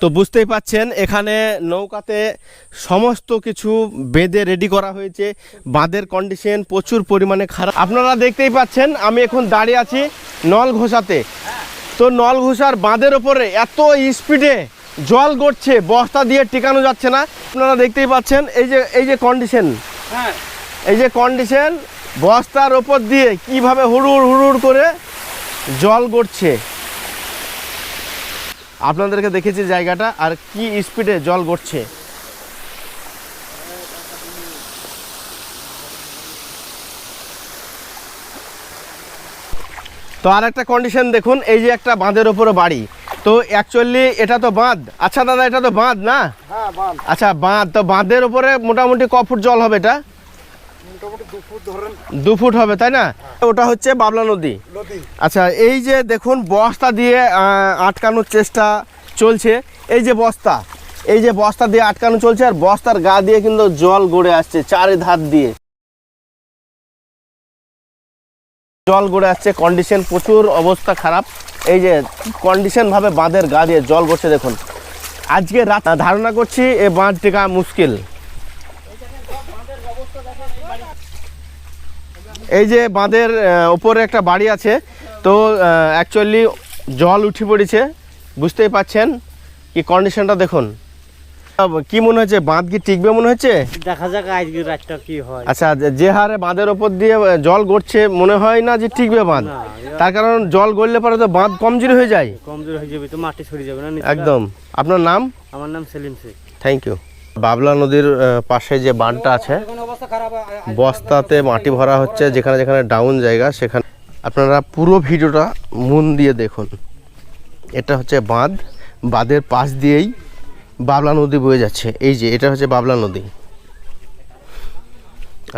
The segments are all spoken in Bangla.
তো বুঝতেই পাচ্ছেন এখানে নৌকাতে সমস্ত কিছু বেঁধে রেডি করা হয়েছে। বাঁধের কন্ডিশন প্রচুর পরিমাণে খারাপ। আপনারা দেখতেই পাচ্ছেন আমি এখন দাঁড়িয়ে আছি নল ঘোষাতে তো নল ঘোষার বাঁধের ওপরে এত স্পিডে জল গড়ছে বস্তা দিয়ে টিকানো যাচ্ছে না। আপনারা দেখতেই পাচ্ছেন এই যে এই যে কন্ডিশন হ্যাঁ। এই যে কন্ডিশন বস্তার ওপর দিয়ে কীভাবে হুড়ুর হুড়ুর করে জল গড়ছে। আপনাদেরকে দেখেছি জায়গাটা আর কি স্পিডে জল গড়ছে। তো আর একটা কন্ডিশন দেখুন এই যে একটা বাঁধের ওপরে বাড়ি। তো অ্যাকচুয়ালি এটা তো বাঁধ। আচ্ছা দাদা এটা তো বাঁধ না? হ্যাঁ আচ্ছা বাঁধ। তো বাঁধের উপরে মোটামুটি ক ফুট জল হবে এটা? দু ফুট হবে তাই না? ওটা হচ্ছে বাবলা নদী। আচ্ছা এই যে দেখুন বস্তা দিয়ে আটকানোর চেষ্টা চলছে। এই যে বস্তা এই যে বস্তা দিয়ে আটকানো চলছে আর বস্তার গা দিয়ে কিন্তু জল গড়ে আসছে চারি ধার দিয়ে। জল গড়ে আসছে কন্ডিশন প্রচুর অবস্থা খারাপ। এই যে কন্ডিশন ভাবে বাঁধের গা দিয়ে জল গড়ছে দেখুন। আজকে রাত ধারণা করছি এ বাঁধ টেকা মুশকিল। এই যে বাঁধের ওপরে একটা বাড়ি আছে। তো অ্যাকচুয়ালি জল উঠে পড়েছে। বুঝতেই পাচ্ছেন কি কন্ডিশনটা দেখুন। কি মনে হচ্ছে বাঁধ কি টিকবে মনে হচ্ছে? দেখা যাক আজকের রাতটা কি হয়। আচ্ছা যে- যে হারে বাঁধের ওপর দিয়ে জল গড়ছে মনে হয় না যে টিকবে বাঁধ। তার কারণ জল গড়লে পরে তো বাঁধ কমজোরি হয়ে যায়। কমজোর হয়ে যাবে তো মাটি সরে যাবে না একদম। আপনার নাম? আমার নাম সেলিম শেখ। থ্যাংক ইউ বাবলা নদীর পাশে যে বাঁধটা আছে, বস্তাতে মাটি ভরা হচ্ছে, যেখানে যেখানে ডাউন জায়গা, সেখানে আপনারা পুরো ভিডিওটা মন দিয়ে দেখুন। এটা হচ্ছে বাঁধ, বাঁধের পাশ দিয়েই বাবলা নদী বয়ে যাচ্ছে। এই যে, এটা হচ্ছে বাবলা নদী।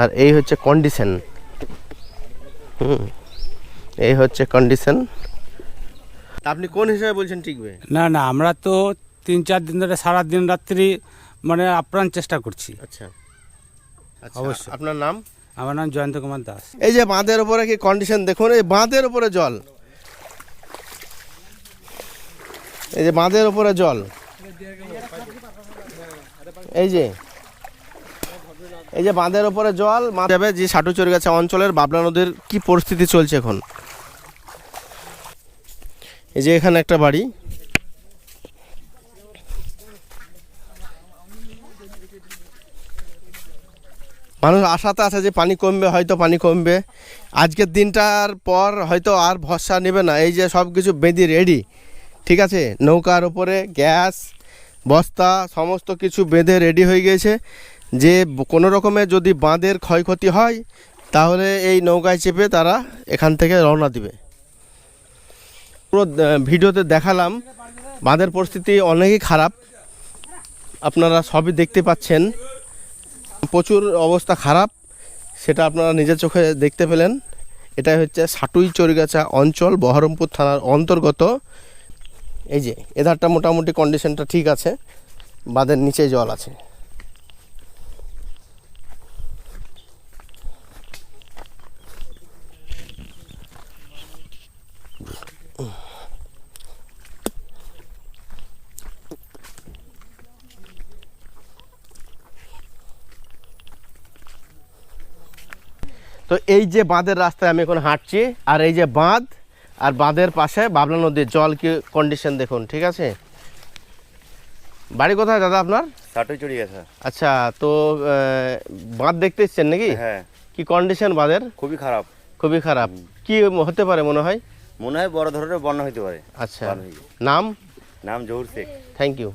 আর এই হচ্ছে কন্ডিশন হুম, এই হচ্ছে কন্ডিশন আপনি কোন হিসাবে বলছেন টিকবে না না, আমরা তো তিন চার দিন ধরে সারা দিন রাত্রি মানে আপ্রাণ চেষ্টা করছি। আচ্ছা। আচ্ছা অবশ্যই। আপনার নাম? আমার নাম জয়ন্ত কুমার দাস। এই যে বাঁধের উপরে কি কন্ডিশন দেখুন এই বাঁধের উপরে জল। এই যে বাঁধের উপরে জল। এই যে এই যে বাঁধের উপরে জল মা- যাবে যে সাটুচুরিগাছা অঞ্চলের বাবলা নদীর কি পরিস্থিতি চলছে এখন? এই যে এখানে একটা বাড়ি। মানুষ আশাতে আছে যে পানি কমবে, হয়তো পানি কমবে। আজকের দিনটার পর হয়তো আর ভরসা নেবে না। এই যে সব কিছু বেঁধে রেডি ঠিক আছে? নৌকার ওপরে গ্যাস, বস্তা, সমস্ত কিছু বেঁধে রেডি হয়ে গিয়েছে যে কোনো রকমের যদি বাঁধের ক্ষয়ক্ষতি হয়, তাহলে এই নৌকায় চেপে তারা এখান থেকে রওনা দিবে। পুরো ভিডিওতে দেখালাম, বাঁধের পরিস্থিতি অনেকই খারাপ। আপনারা সবই দেখতে পাচ্ছেন। প্রচুর অবস্থা খারাপ, সেটা আপনারা নিজের চোখে দেখতে পেলেন। এটাই হচ্ছে সাটুই চরিগাছা অঞ্চল, বহরমপুর থানার অন্তর্গত। এই যে, এধারটা মোটামুটি কন্ডিশনটা ঠিক আছে, বাঁধের নিচে জল আছে। তো এই যে বাঁধের রাস্তায় আমি এখন হাঁটছি আর এই যে বাঁধ আর বাঁধের পাশে বাবলা নদীর জল কি কন্ডিশন দেখুন ঠিক আছে? বাড়ি কোথায় দাদা আপনার? গেছে। আচ্ছা তো বাঁধ দেখতে এসছেন নাকি? হ্যাঁ। কি কন্ডিশন বাঁধের? খুবই খারাপ। খুবই খারাপ। কি হতে পারে মনে হয়? মনে হয় বড় ধরনের বন্যা হইতে পারে। আচ্ছা। নাম? নাম জহুর শেখ। থ্যাংক ইউ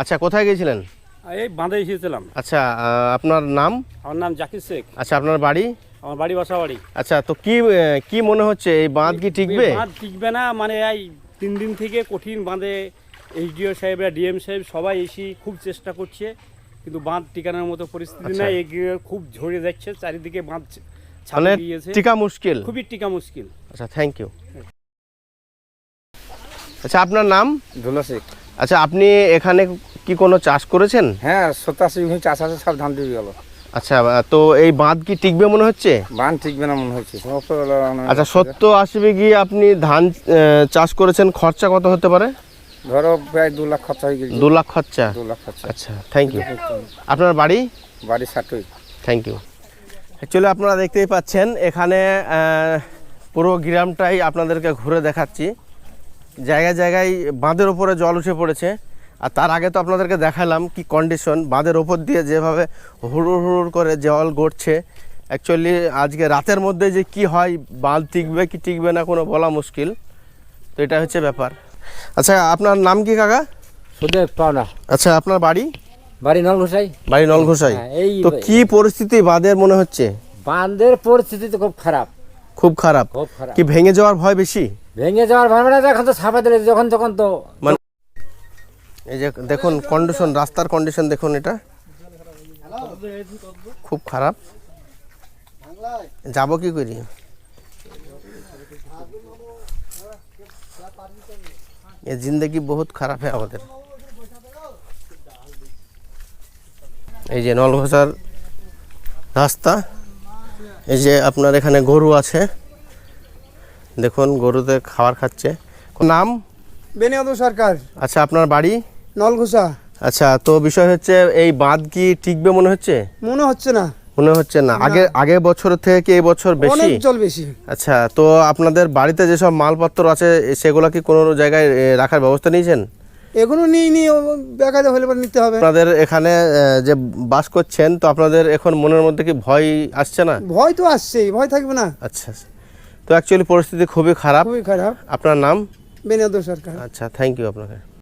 আচ্ছা কোথায় গিয়েছিলেন? এই বাঁধে এসেছিলাম আচ্ছা আহ, আপনার নাম? আমার নাম জাকির শেখ। আচ্ছা আপনার বাড়ি? আমার বাড়ি বাসাবাড়ি। আচ্ছা তো কি কি মনে হচ্ছে এই বাঁধ কি টিকবে? বাঁধ টিকবে না মানে এই তিন দিন থেকে কঠিন বাঁধে এইচডিও সাহেবরা ডিএম সাহেব সবাই এসে খুব চেষ্টা করছে কিন্তু বাঁধ টিকানোর মতো পরিস্থিতি আচ্ছা। নাই এগিয়ে খুব ঝরে যাচ্ছে চারিদিকে বাঁধ ছ- মানে ছাড়িয়ে দিয়েছে। টিকা মুশকিল? খুবই টিকা মুশকিল। আচ্ছা থ্যাংক ইউ আচ্ছা আপনার নাম? ধুলো শেখ। আচ্ছা আপনি এখানে কি কোনো চাষ করেছেন? হ্যাঁ সতাশি ভূমি চাষ আছে সব ধান দিয়ে গেল। আচ্ছা তো এই বাঁধ কি টিকবে মনে হচ্ছে? বাঁধ টিকবে না মনে হচ্ছে আচ্ছা সত্য আসবে গিয়ে আপনি ধান চাষ করেছেন খরচা কত হতে পারে? ধরো প্রায় দু লাখ খরচা হয়ে গেছে। দু লাখ খরচা? দু লাখ খরচা। আচ্ছা থ্যাংক ইউ আপনার বাড়ি? বাড়ি ষাটই থ্যাংক ইউ অ্যাকচুয়ালি আপনারা দেখতেই পাচ্ছেন এখানে পুরো গ্রামটাই আপনাদেরকে ঘুরে দেখাচ্ছি। জায়গায় জায়গায় বাঁধের ওপরে জল উঠে পড়েছে। আর তার আগে তো আপনাদেরকে দেখালাম কি কন্ডিশন বাঁধের ওপর দিয়ে যেভাবে হুড়ুর হুড়ুর করে জল গড়ছে। অ্যাকচুয়ালি আজকে রাতের মধ্যে যে কি হয় বাঁধ টিকবে কি টিকবে না কোনো বলা মুশকিল। তো এটা হচ্ছে ব্যাপার। আচ্ছা আপনার নাম কি কাকা? সুদেব পাওনা। আচ্ছা আপনার বাড়ি? বাড়ি নলঘোষাই। বাড়ি নলঘোষাই। হ্যাঁ, এই তো কি পরিস্থিতি বাঁধের মনে হচ্ছে? বাঁধের পরিস্থিতি তো খুব খারাপ। খুব খারাপ। কি ভেঙে যাওয়ার ভয় বেশি? ভেঙে যাওয়ার ভয় না এখন তো ছাপা দিলে যখন তখন তো এই যে দেখুন কন্ডিশন রাস্তার কন্ডিশন দেখুন এটা। খুব খারাপ। যাব কি করি? এ জিন্দগি বহুত খারাপ হয় আমাদের। এই যে নলঘোষার রাস্তা এই যে আপনার এখানে গরু আছে। দেখুন গরুতে খাবার খাচ্ছে। নাম? বেনিয়াদু সরকার। আচ্ছা আপনার বাড়ি? নলঘোষা। আচ্ছা তো বিষয় হচ্ছে এই বাঁধ কি টিকবে মনে হচ্ছে? মনে হচ্ছে না। মনে হচ্ছে না। আগে আগের বছরের থেকে কি এই বছর বেশি? অনেক জল বেশি। আচ্ছা তো আপনাদের বাড়িতে যেসব মালপত্র আছে সেগুলো কি কোনো জায়গায় রাখার ব্যবস্থা নিয়েছেন? এগুলো নিয়ে নিয়ে বেকায়দা হলে পরে নিতে হবে। আপনাদের এখানে যে বাস করছেন তো আপনাদের এখন মনের মধ্যে কি ভয় আসছে না? ভয় তো আসছেই ভয় থাকবে না। আচ্ছা তো অ্যাকচুয়ালি পরিস্থিতি খুবই খারাপ। খুবই খারাপ। আপনার নাম? বেনিয়াদ সরকার। আচ্ছা থ্যাংক ইউ আপনাকে।